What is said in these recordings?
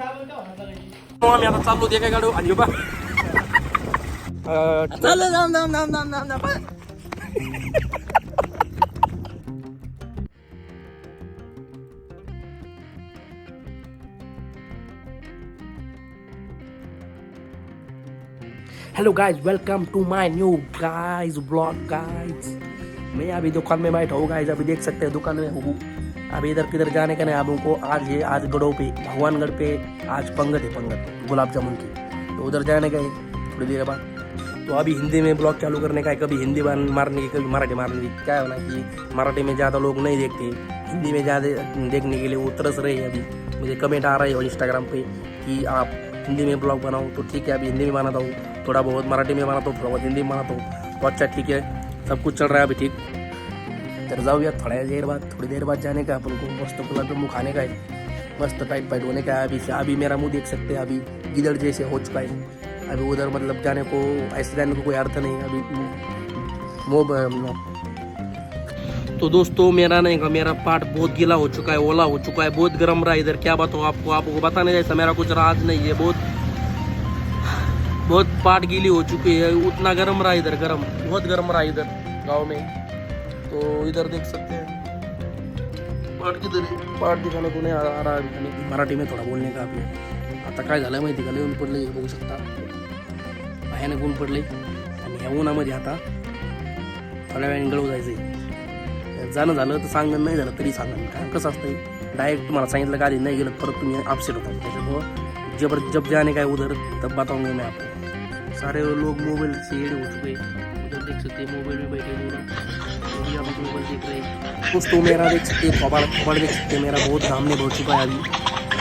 आम्ही आता चाललो ते काय गाडू आणि बा चाललं जाम जाम जाम जाम जाम जाम. Hello guys welcome to my new guys blog guys मैं अभी दुकान में बैठा हूँ गाइस अभी देख सकते हैं दुकान में हूँ। अभी इधर किधर जाने का नहीं, अब उनको आज है आज गढ़ों पे, भगवानगढ़ पे आज पंगत है, पंगत, गुलाब जामुन की। तो उधर जाने का है, थोड़ी देर बाद। तो अभी हिंदी में ब्लॉग चालू करने का है, कभी हिंदी मारने की, कभी मराठी मारने की। क्या है ना कि मराठी में ज़्यादा लोग नहीं देखते। हिंदी में ज़्यादा देखने के लिए वो तरस रहे हैं अभी। मुझे कमेंट आ रहे हो इंस्टाग्राम पे कि आप हिंदी में ब्लॉग बनाओ तो ठीक है, अभी हिंदी में बनाता हूँ। थोड़ा बहुत मराठी में बनाता हूँ, थोड़ा बहुत हिंदी में बनाता हूँ। तो अच्छा ठीक है, सब कुछ चल रहा है अभी, ठीक? तर जाऊया थोड्या देर बाद, थोड़ी देर बाद जाने का, अपन को मस्त गुलाब जामुन खाने का है। मस्त टाइट फाइट होने का है अभी से। अभी मेरा मुँह देख सकते हैं, अभी गिदड़ जैसे हो चुका है। अभी उधर मतलब जाने को, ऐसे जाने को कोई अर्थ नहीं अभी मोह तो दोस्तों, मेरा नहीं का, मेरा पार्ट बहुत गीला हो चुका है, ओला हो चुका है, बहुत गर्म रहा इधर। क्या बात हो आपको आपको बताने जैसा मेरा कुछ राज नहीं है। बहुत बहुत पार्ट गीली हो चुकी है। उतना गर्म रहा इधर, गर्म। बहुत गर्म रहा इधर, गाँव में। तो इधर देख सकते हैं। पार्ट किधर है? पार्ट दिखाने को नहीं आ रहा है मराठी में थोडा बोलणे का आपल्या आता काय झालं माहिती का? ऊन पडले बघू शकता. भयानक ऊन पडले आणि ह्या उन्हामध्ये आता थोड्या वेळाने गळू जायचं जाणं झालं तर सांगणं नाही झालं तरी सांगा कारण कसं असतं डायरेक्ट तुम्हाला सांगितलं का आधी नाही गेलं परत तुम्ही अपसेट होता. त्याच्यामुळं जब जब जाने का है उधर तब बताऊंगा मैं आपको सारे लोग मोबाइल से हो चुके. हैं उधर देख सकते हैं मोबाइल में बैठे लोग अभी मोबाइल देख रहे हैं कुछ तो मेरा देख सकते हैं कबाड़ कबाड़ देख सकते हैं मेरा बहुत घामने हो चुका है अभी।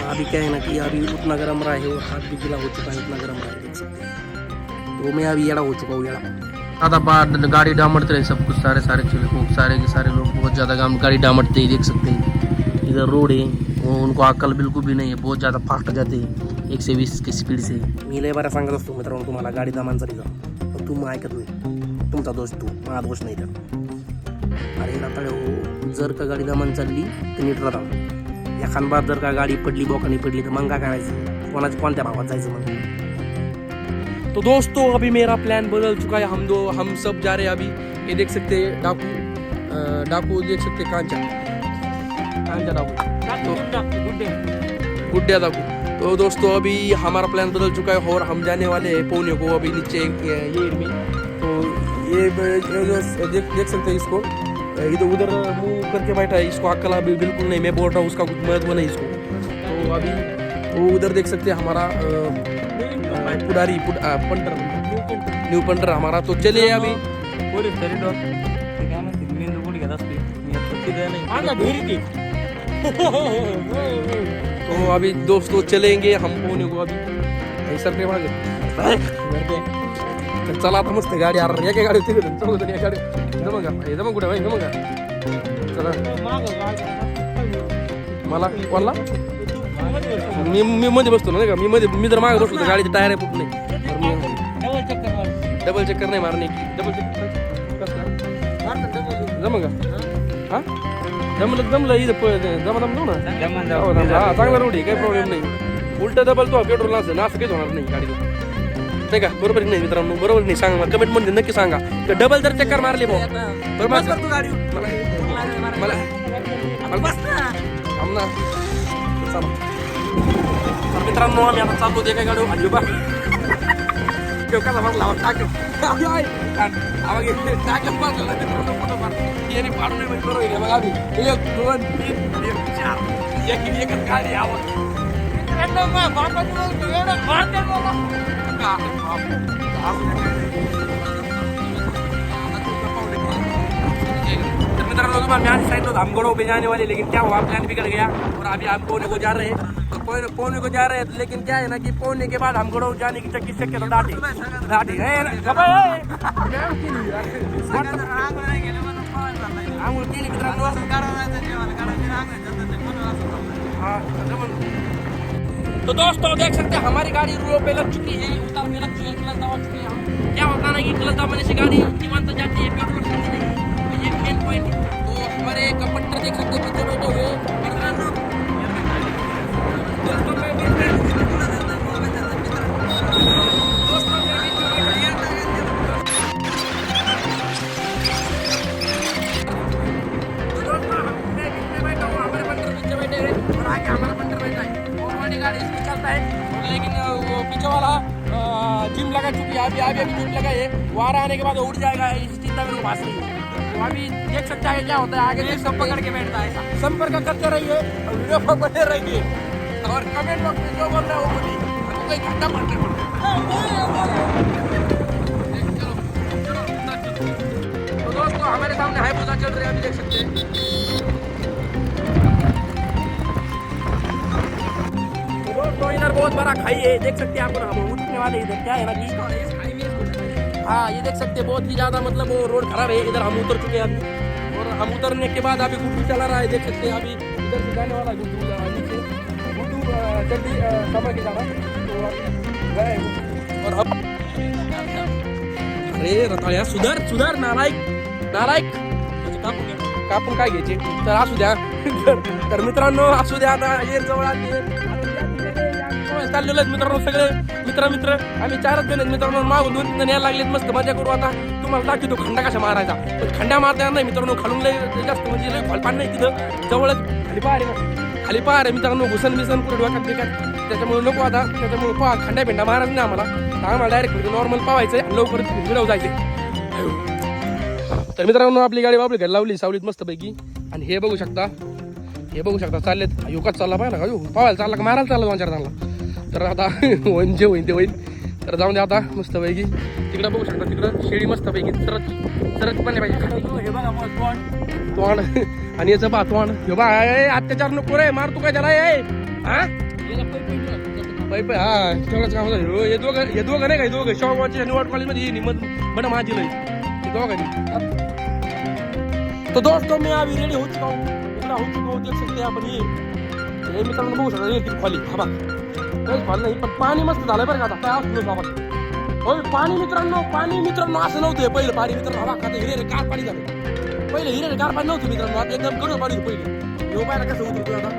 अभी क्या है ना कि अभी उतना गर्म रहा है और हाथ भी गीला हो चुका है इतना गर्म रहा है देख सकते हैं। तो मैं अभी येड़ा हो चुका हूँ ज़्यादा बार गाड़ी डामटते रहे सब कुछ सारे सारे चले खूब सारे के सारे लोग बहुत ज़्यादा काम गाड़ी डामटते ही देख सकते हैं। इधर रोड है वो उनको अक्कल बिलकुल भी नहीं है बहुत ज़्यादा फास्ट जाते हैं एकशे वीस की स्पीड से। मी लय बऱ्या सांगत असतो मित्रांनो तुम्हाला गाडी दामान चालली जा पण तुम्ही ऐकत नाही तुमचा दोष तू माझा दोष नाही तर गाडीला रताळे हो जर का गाडी दमान चालली तर नीट राहता एखाद जर का गाडी पडली बोकानी पडली तर मग काय करायचं कोणाच्या कोणत्या भावात जायचं मग तो दोस्तों अभी मेरा प्लान बदल चुका है हम दो हम सब जा रहे हैं अभी ये देख सकते डाकू डाकू देख सकते कांचा कांचा डाकू तो गुड्डिया डाकू तो दोस्तों अभी हमारा प्लान बदल चुका है और हम जाने वाले हैं पौने को अभी नीचे ये में तो ये देख देख सकते हैं इसको इधर उधर मुंह करके बैठा है इसको अक्ल अभी बिल्कुल नहीं मैं बोल रहा हूँ उसका कुछ महत्त्व नहीं इसको। तो अभी वो उधर देख सकते हैं हमारा पुडारी पुड, पंटर। न्यू पंटर हमारा। तो चलिए अभी। ते। नाही अभी दोस्तों चलेंगे हम पौने को अभी नहीं सर पे मागे चला आता मस्त गाडी आर एका गाडी एका गाडी। जमा का हे जमा कुठे जमा का चला. मला कोणला? मी मी मध्ये बसतो ना का? मी मध्ये मी जर मागे बसलो तर गाडीचे टायर आहे मी डबल चक्कर नाही मारणे. डबल चक्कर जमा का? हा? जमलं जमलं इथं जमा जम ना हो हा चांगला रोड आहे काही प्रॉब्लेम नाही. उलट डबल तो पेट्रोल असं ना असं काहीच होणार नाही गाडी नाही का बरोबर आहे नाही मित्रांनो बरोबर नाही सांगा मला कमेंटमध्ये नक्की सांगा डबल जर चक्कर मारले भाऊ बरोबर आहे? तू गाडी मला मला बस ना थांब ना चला तर मित्रांनो आम्ही आता चाललो ते काय गाडी आणि बा ठेव कसा मारला टाक याने पाडून नाही बरोबर आहे बघा आम्ही एक दोन तीन एक चार एक एकच गाडी आवाज तो मैं साइड हम घोड़ों पे जाने वाले लेकिन क्या हो, हुआ प्लान बिगड़ गया और अभी हम पौने को जा रहे हैं. तो पौने पौने को जा रहे हैं लेकिन क्या है ना कि पौने के बाद हम घोड़ों जाने की चक्की चक्कर तो मित्रांनो. तो दोस्तों देख सकते हैं, हमारी गाड़ी रोड पे लग चुकी है। उतार में लग चुकी है क्लच दबा चुकी है क्या होता ना कि क्लच दबाने से गाड़ी निवांत जाती है, पेट्रोल खाती नहीं तो ये मेन पॉइंट है। तो हमारे कंपटर देख सकते हैं पीछे बैठे हुए लेकिन वो पीछे वाला जिम लगा चुकी है। अभी अभी अभी जिम लगा है। वारा आने के बाद उड़ जाएगा इस चिंता मेरे को है तो अभी देख सकते हैं क्या होता है। आगे देख सब पकड़ के बैठता है। संपर्क करते रहिए, वीडियो पर बने रहिए। और कमेंट बॉक्स में जो बोल रहा है, वो बोलिए। हमको कोई घंटा मारते तो दोस्तों, हमारे सामने हाई पूजा चल रही है, अभी देख सकते बड़ा खाई है देख सकते हैं आप हम उठने वाले इधर क्या है ना जी हाँ ये देख सकते हैं बहुत ही ज्यादा मतलब वो रोड खराब है इधर हम उतर चुके हैं अभी। और हम उतरने के बाद अभी गुड्डू चला रहा है देख सकते हैं अभी इधर से जाने वाला गुड्डू नीचे। गुड्डू जल्दी अ, समय के जाना तो अभी गए और अब अरे रताळ्या सुधार सुधार नालायक नालायक। कापून काय घ्यायचे? तर असू द्या. तर- मित्रांनो असू द्या आता ये जवळ आली आहे. चाललेलो आहेत मित्रांनो सगळे. मित्र मित्र आम्ही चारच जण आहेत मित्रांनो. मागून दोन तीन जण यायला लागलेत मस्त मजा करू आता. तुम्हाला दाखवतो खंडा कशा मारायचा. पण खंडा मारता येणार नाही मित्रांनो खालून लय जास्त म्हणजे लय फलपान नाही तिथं. जवळच खाली पहार रे. खाली पहार रे मित्रांनो घुसन बिसन पुढे डोक्यात बिकात त्याच्यामुळे नको आता. त्याच्यामुळे पहा खंडा भेंडा मारायचं नाही आम्हाला. आम्हाला डायरेक्ट नॉर्मल पावायचं आणि लवकर व्हिडिओ जायचे तर मित्रांनो आपली गाडी बाबली घरी लावली सावलीत मस्त पैकी आणि हे बघू शकता. हे बघू शकता चाललेत. युकाच चालला पाहिजे ना का पावायला चालला का? मारायला चालला दोन चार तर आता होईन जे होईन ते होईन. तर जाऊन दे आता मस्त पैकी तिकडं बघू शकता तिकडं शेळी मस्त पैकी सरत सरत पण पाहिजे. हे मग तोंड. आणि याचं बा तोंड. हे बा अत्याचार नको रे मार तू काय त्याला हा पै पै हा तेवढंच काम होतं. ह्यो, हे दोघं हे दोघं नाही का हे दोघं? शाहूबाच्या निवड कॉलेजमध्ये ये निमत बट माझी लई. हे दोघं तो दोस्तों मैं अभी रेडी हो चुका हूँ इतना हो चुका हूँ देख सकते हैं आपण ये. हे मित्रांनो बघू शकता हे किती खाली. हा बघ. काहीच फाल नाही पण पाणी मस्त झालं बरं का आता. काय असलं बाबा? होय पाणी मित्रांनो पाणी मित्रांनो असं नव्हतं पहिलं पाणी मित्रांनो. हवा खाते हिरे गार पाणी झालं. पहिले हिरे गार पाणी नव्हतं मित्रांनो आता एकदम कडू पाणी होतं पहिले. ह्यो पाहिला कसं होतं आता?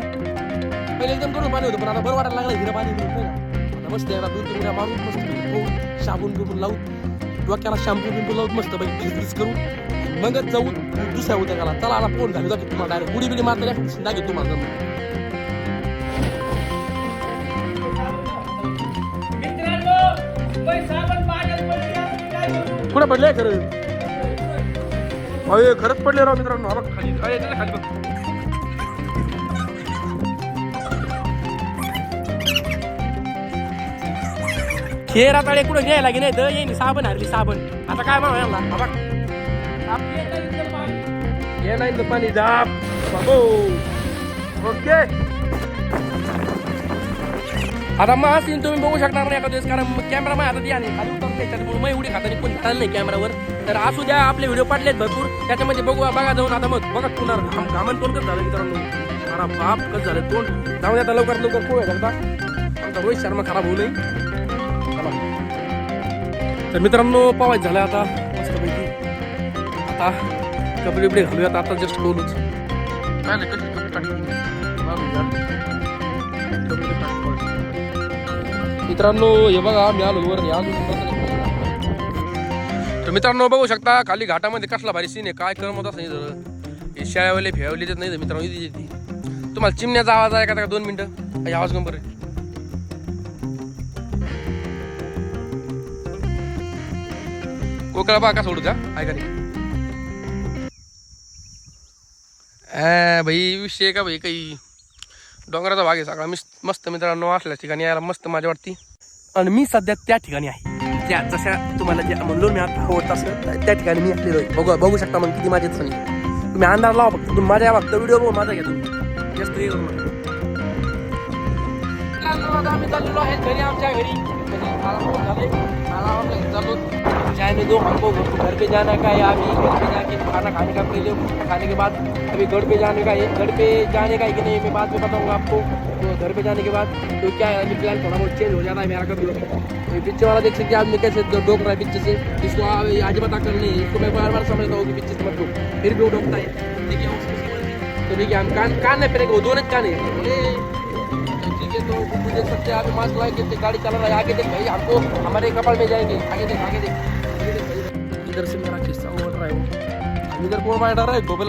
पहिले एकदम कडू पाणी होतं पण आता बरं वाटायला लागलं हिरं पाणी आता मस्त यायला दोन तीन मारून मस्त पोहून साबून बिबून लावून डोक्याला शॅम्पू बिंपू लावून मस्त पैकी बिझनेस करून मगच जाऊन दुसऱ्या होत्या त्याला चला आला फोन झाली दाखव तुम्हाला डायरेक्ट उडी बिडी मारता दाखव तुम्हाला. कुठे पडले? खरं. अरे खरंच पडले राव मित्रांनो. हा खाली. अरे त्याच्याखाली बघ. आता कुठं घ्यायला की नाही तर येईन साबण हरली साबण. आता काय म्हणा यांना? बघ. ये नाही पाणी जाप बाबू. ओके. आता मग असतील तुम्ही बघू शकणार नाही एका दिवस कारण कॅमेरा माझ्या हातात या नाही खाली उतरत त्याच्यामुळे मग एवढी खाताना कोणी झालं नाही कॅमेरावर तर असू द्या आपले व्हिडिओ पाडलेत भरपूर. त्याच्यामध्ये बघू बघा जाऊन आता मग. बघा पुन्हा घाम घामन तोंड कसं झालं मित्रांनो. मला बाप कसं झालं तोंड. जाऊ द्या आता लवकर लवकर आहे करता. आमचा रोहित शर्मा खराब होऊ नये. चला. तर मित्रांनो पावायच झालं आता. मस्तपैकी. आता कपडे बिपडे घालूयात. आता जस्ट बोलूच. काय नाही कशी कपडे टाकली मित्रांनो हे बघा मी आलो वर तर मित्रांनो बघू शकता खाली घाटामध्ये कसला भारी सीन आहे. काय करमत असं नाही हे शेळ्यावाले फेवले देत नाही मित्रांनो इथे तुम्हाला चिमण्याचा आवाज आहे का दोन मिनिटं. काही आवाज नंबर आहे. कोकळा बा का सोडू का ऐका नाही भाई विषय आहे का भाई काही डोंगराचा भाग आहे सगळा. मिस- मस्त मित्रांनो असल्या ठिकाणी यायला मस्त माझ्या वाटते. आणि मी सध्या त्या ठिकाणी आहे. त्या जशा तुम्हाला जे म्हणलो मी आता आवडत असं त्या ठिकाणी मी असलेलो आहे. बघू बघू शकता मग किती माझ्या दिसणी तुम्ही अंदाज लावा फक्त. तुम्ही माझ्या फक्त व्हिडिओ बघून माझा घ्या तुम्ही. जास्त हे करू आम्ही चाललेलो आहे घरी आमच्या घरी. जाने दो हमको घर पे जाने का है अभी घर पे जाके खाना खाने का पहले खाने के बाद, अभी घर पे जाने का है घर पे जाने का है कि नहीं, मैं बाद में बताऊँगा आपको। तो घर पे जाने के बाद तो क्या है अभी प्लान थोड़ा बहुत चेंज हो जाना है मेरा कभी तो पीछे वाला देख सकते हैं आदमी कैसे डोक रहा है पीछे से। इसको आज बता कर नहीं, इसको मैं बार बार समझता हूँ कि पीछे से मत डोक। फिर भी वो डोकता है। देखिए। तो देखिए, हम कान कान नहीं फिरेंगे, वो दोनों कान है। ठीक है तो देख सकते हैं अभी मास्क लगा के गाड़ी चला रहा है। आगे देख भाई हमको हमारे कपाल में जाएँगे। आगे देख आगे देख। इधर से मेरा किस्सा उमड़ रहा है इधर कौन बैठा रहा है? गोबल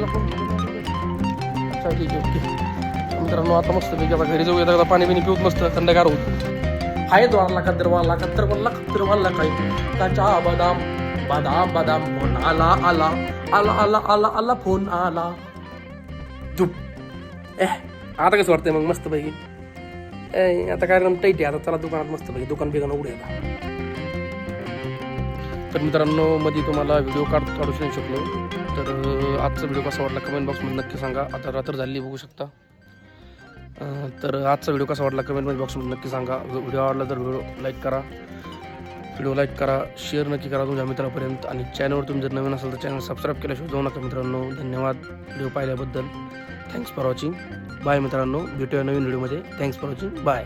अच्छा ठीक है, ओके। मित्रांनो आता मस्त पैकी आता घरी जाऊ आता पाणी बिणी पिऊत मस्त थंडगार होत हाय द्वारला कद्दर वाला कद्दर वाला कद्दर वाला काय काचा बदाम बदाम बदाम, फ़ोन आला आला आला आला आला आला, फ़ोन आला। चुप ए आता कसं वाटतंय मग मस्त पैकी आता काय टाईट आहे आता चला दुकानात मस्त पाहिजे दुकान बिकान उघडे आता. तर मित्रांनो मध्ये तुम्हाला व्हिडिओ काढ काढू नाही शकलो. तर आजचा व्हिडिओ कसा वाटला कमेंट बॉक्समध्ये नक्की सांगा. आता रात्र झाली बघू शकता. तर आजचा व्हिडिओ कसा वाटला कमेंट बॉक्समध्ये नक्की सांगा. व्हिडिओ आवडला तर व्हिडिओ लाईक करा. व्हिडिओ लाईक करा शेअर नक्की करा तुमच्या मित्रापर्यंत. आणि चॅनलवर तुम्ही जर नवीन असाल तर चॅनल सबस्क्राईब केल्याशिवाय जाऊ नका मित्रांनो. धन्यवाद. व्हिडिओ पाहिल्याबद्दल. थँक्स फॉर वॉचिंग बाय मित्रांनो. भेटूया नवीन व्हिडिओमध्ये थँक्स फॉर वॉचिंग बाय